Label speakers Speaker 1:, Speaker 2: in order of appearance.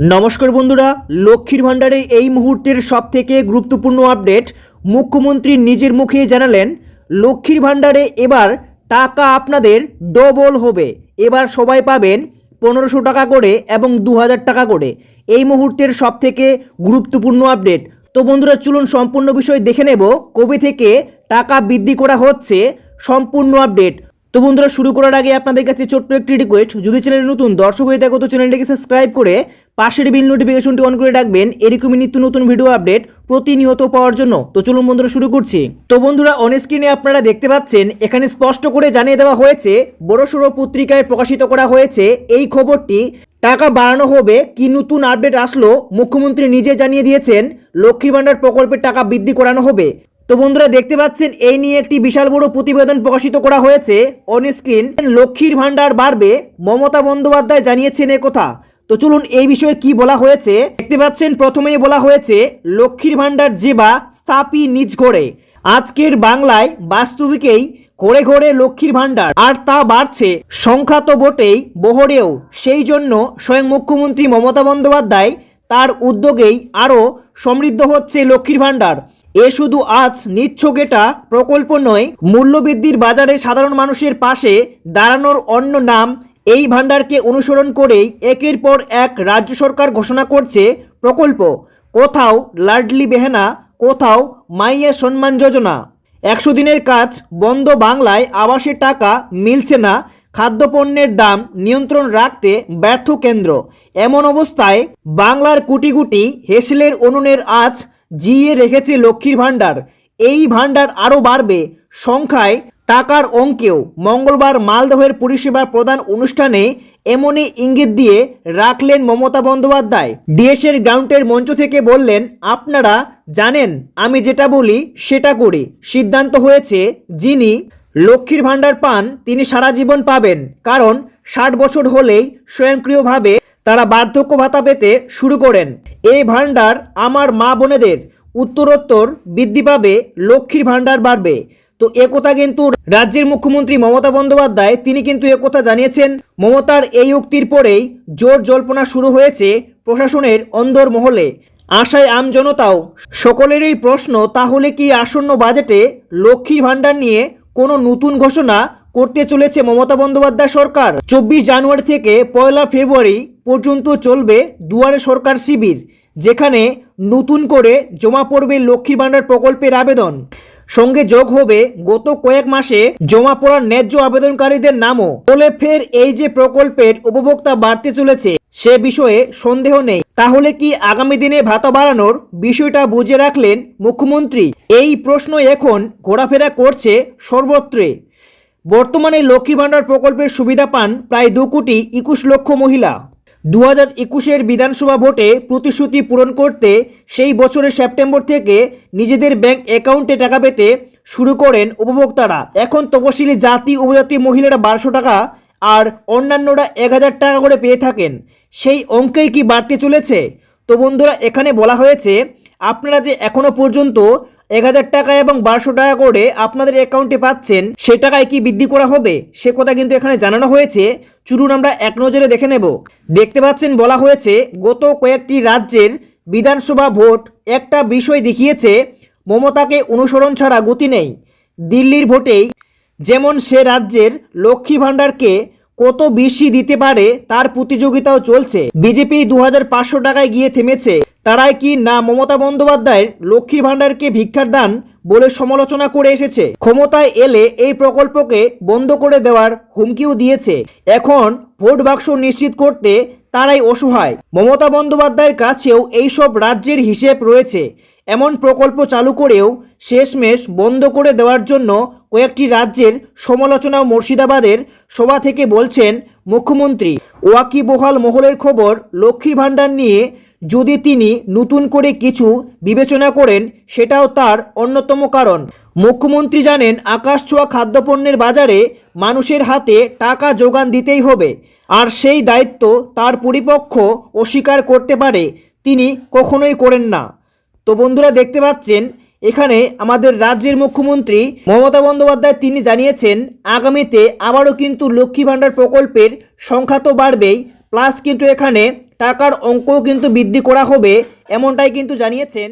Speaker 1: নমস্কার বন্ধুরা, লক্ষ্মীর ভাণ্ডারের এই মুহূর্তের সবথেকে গুরুত্বপূর্ণ আপডেট মুখ্যমন্ত্রী নিজের মুখে জানালেন, লক্ষ্মীর ভাণ্ডারে এবার টাকা আপনাদের ডবল হবে। এবার সবাই পাবেন পনেরোশো টাকা করে এবং দু হাজার টাকা করে। এই মুহূর্তের সবথেকে গুরুত্বপূর্ণ আপডেট। তো বন্ধুরা, চলুন সম্পূর্ণ বিষয় দেখে নেব। কবে থেকে টাকা বৃদ্ধি করা হচ্ছে? সম্পূর্ণ আপডেট। তো বন্ধুরা, শুরু করার আগে আপনাদের কাছে ছোট্ট একটি রিকোয়েস্ট যদি চ্যানেলে নতুন দর্শক হয়ে থাকো, তো চ্যানেলটিকে সাবস্ক্রাইব করে পাশের বিল নোটিফিকেশনটি অন করে রাখবেন। এরকমই নিত্য নতুন ভিডিও আপডেট প্রতিনিয়ত পাওয়ার জন্য। তো চলুন বন্ধুরা, শুরু করছি। তো বন্ধুরা অন স্ক্রিনে আপনারা দেখতে পাচ্ছেন, এখানে স্পষ্ট করে জানিয়ে দেওয়া হয়েছে, বড়সড় পত্রিকায় প্রকাশিত করা হয়েছে এই খবরটি। টাকা বাড়ানো হবে, কি নতুন আপডেট আসলো, মুখ্যমন্ত্রী নিজে জানিয়ে দিয়েছেন লক্ষ্মী ভাণ্ডার প্রকল্পের টাকা বৃদ্ধি করানো হবে। তো বন্ধুরা দেখতে পাচ্ছেন, এই নিয়ে একটি বিশাল বড় প্রতিবেদন প্রকাশিত করা হয়েছে। অন স্ক্রিন লক্ষ্মীর ভাণ্ডার বাড়বে, মমতা বন্দ্যোপাধ্যায় জানিয়েছেন কথা। তো চলুন এই বিষয়ে কি বলা হয়েছে? দেখতে পাচ্ছেন, প্রথমেই বলা হয়েছে, লক্ষ্মীর ভাণ্ডার যেবা স্থাপি নিজ ঘরে। আজকের বাংলায় বাস্তবিকেই ঘরে ঘরে লক্ষ্মীর ভাণ্ডার, আর তা বাড়ছে, সংখ্যা তো বটেই, বহরেও। সেই জন্য স্বয়ং মুখ্যমন্ত্রী মমতা বন্দ্যোপাধ্যায় তার উদ্যোগেই আরও সমৃদ্ধ হচ্ছে লক্ষ্মীর ভাণ্ডার। এ শুধু আজ নিচ্ছক এটা প্রকল্প নয়, মূল্যবৃদ্ধির বাজারে সাধারণ মানুষের পাশে দাঁড়ানোর অন্য নাম, এই ভাণ্ডারকে অনুসরণ করেই একের পর এক রাজ্য সরকার ঘোষণা করছে প্রকল্প। কোথাও লাডলি বেহেনা, কোথাও মাইয়া সম্মান যোজনা। একশো দিনের কাজ, বন্ধ বাংলায় আবাসের টাকা মিলছে না, খাদ্যপণ্যের দাম নিয়ন্ত্রণ রাখতে ব্যর্থ কেন্দ্র। এমন অবস্থায় বাংলার কোটি কোটি হেসেলের উনুনের আজ জিয়ে রেখেছে লক্ষ্মীর ভাণ্ডার। এই ভাণ্ডার আরও বাড়বে। সংখ্যায় টাকার অঙ্কেও। মঙ্গলবার মালদহের পরিষেবা প্রদান অনুষ্ঠানে এমনই ইঙ্গিত দিয়ে রাখলেন মমতা বন্দ্যোপাধ্যায়। ডিএসের গ্রাউন্ডের মঞ্চ থেকে বললেন, আপনারা জানেন, আমি যেটা বলি, সেটা করি। সিদ্ধান্ত হয়েছে, যিনি লক্ষ্মীর ভাণ্ডার পান, তিনি সারা জীবন পাবেন। কারণ ষাট বছর হলেই স্বয়ংক্রিয়ভাবে তারা বার্ধক্য ভাতা পেতে শুরু করেন। এই ভাণ্ডার আমার মা বোনেদের উত্তরোত্তর বৃদ্ধি পাবে, লক্ষ্মীর ভাণ্ডার বাড়বে। তো একথা কিন্তু রাজ্যের মুখ্যমন্ত্রী মমতা বন্দ্যোপাধ্যায়, তিনি কিন্তু একথা জানিয়েছেন। মমতার এই উক্তির পরেই জোর জল্পনা শুরু হয়েছে প্রশাসনের অন্দর মহলে আশায় আমজনতাও সকলেরই প্রশ্ন, তাহলে কি আসন্ন বাজেটে লক্ষ্মীর ভাণ্ডার নিয়ে কোনো নতুন ঘোষণা করতে চলেছে মমতা বন্দ্যোপাধ্যায় সরকার। চব্বিশ জানুয়ারি থেকে পয়লা ফেব্রুয়ারি পর্যন্ত চলবে দুয়ারে সরকার শিবির, যেখানে নতুন করে জমা পড়বে লক্ষ্মীর ভাণ্ডার প্রকল্পের আবেদন। সঙ্গে যোগ হবে গত কয়েক মাসে জমা পড়ার ন্যায্য আবেদনকারীদের নামও। ফলে ফের এই যে প্রকল্পের উপভোক্তা বাড়তে চলেছে, সে বিষয়ে সন্দেহ নেই। তাহলে কি আগামী দিনে ভাতা বাড়ানোর বিষয়টা বুঝে রাখলেন মুখ্যমন্ত্রী? এই প্রশ্ন এখন ঘোরাফেরা করছে সর্বত্রে। বর্তমানে লক্ষ্মী ভাণ্ডার প্রকল্পের সুবিধা পান প্রায় দু কোটি একুশ লক্ষ মহিলা। দু হাজার একুশের বিধানসভা ভোটে প্রতিশ্রুতি পূরণ করতে সেই বছরের সেপ্টেম্বর থেকে নিজেদের ব্যাংক অ্যাকাউন্টে টাকা পেতে শুরু করেন উপভোক্তারা। এখন তপশিলি জাতি উপজাতি মহিলারা বারোশো টাকা আর অন্যান্যরা এক হাজার টাকা করে পেয়ে থাকেন। সেই অঙ্কেই কি বাড়তে চলেছে? তো বন্ধুরা, এখানে বলা হয়েছে, আপনারা যে এখনও পর্যন্ত এক হাজার টাকা এবং বারোশো টাকা করে আপনাদের অ্যাকাউন্টে পাচ্ছেন, সে টাকায় কি বৃদ্ধি করা হবে? সে কথা কিন্তু এখানে জানানো হয়েছে। চুরুন আমরা এক নজরে দেখে নেব। দেখতে পাচ্ছেন, বলা হয়েছে, গত কয়েকটি রাজ্যের বিধানসভা ভোট একটা বিষয় দেখিয়েছে, মমতাকে অনুসরণ ছাড়া গতি নেই। দিল্লির ভোটেই যেমন সে রাজ্যের লক্ষ্মী ভাণ্ডারকে কত বেশি দিতে পারে তার প্রতিযোগিতাও চলছে। বিজেপি দু হাজার পাঁচশো টাকায় গিয়ে থেমেছে। তারাই কি না মমতা বন্দ্যোপাধ্যায়ের লক্ষ্মীর ভাণ্ডারকে ভিক্ষার দান বলে সমালোচনা করে এসেছে? ক্ষমতায় এলে এই প্রকল্পকে বন্ধ করে দেওয়ার হুমকিও দিয়েছে। এখন ভোট বাক্স নিশ্চিত করতে তারাই অসহায়। মমতা বন্দ্যোপাধ্যায়ের কাছেও এইসব রাজ্যের হিসেব রয়েছে। এমন প্রকল্প চালু করেও শেষমেশ বন্ধ করে দেওয়ার জন্য কয়েকটি রাজ্যের সমালোচনা মুর্শিদাবাদের সভা থেকে বলছেন মুখ্যমন্ত্রী। ওয়াকিবহাল মহলের খবর লক্ষ্মী ভাণ্ডার নিয়ে যদি তিনি নতুন করে কিছু বিবেচনা করেন, সেটাও তার অন্যতম কারণ। মুখ্যমন্ত্রী জানেন, আকাশ ছোঁয়া খাদ্যপণ্যের বাজারে মানুষের হাতে টাকা যোগান দিতেই হবে, আর সেই দায়িত্ব তার পরিপক্ষ অস্বীকার করতে পারে। তিনি কখনোই করেন না। তো বন্ধুরা দেখতে পাচ্ছেন, এখানে আমাদের রাজ্যের মুখ্যমন্ত্রী মমতা বন্দ্যোপাধ্যায় তিনি জানিয়েছেন, আগামীতে আবারও কিন্তু লক্ষ্মী ভাণ্ডার প্রকল্পের সংখ্যা তো বাড়বেই প্লাস কিন্তু এখানে টাকার অঙ্কও কিন্তু বৃদ্ধি করা হবে, এমনটাই কিন্তু জানিয়েছেন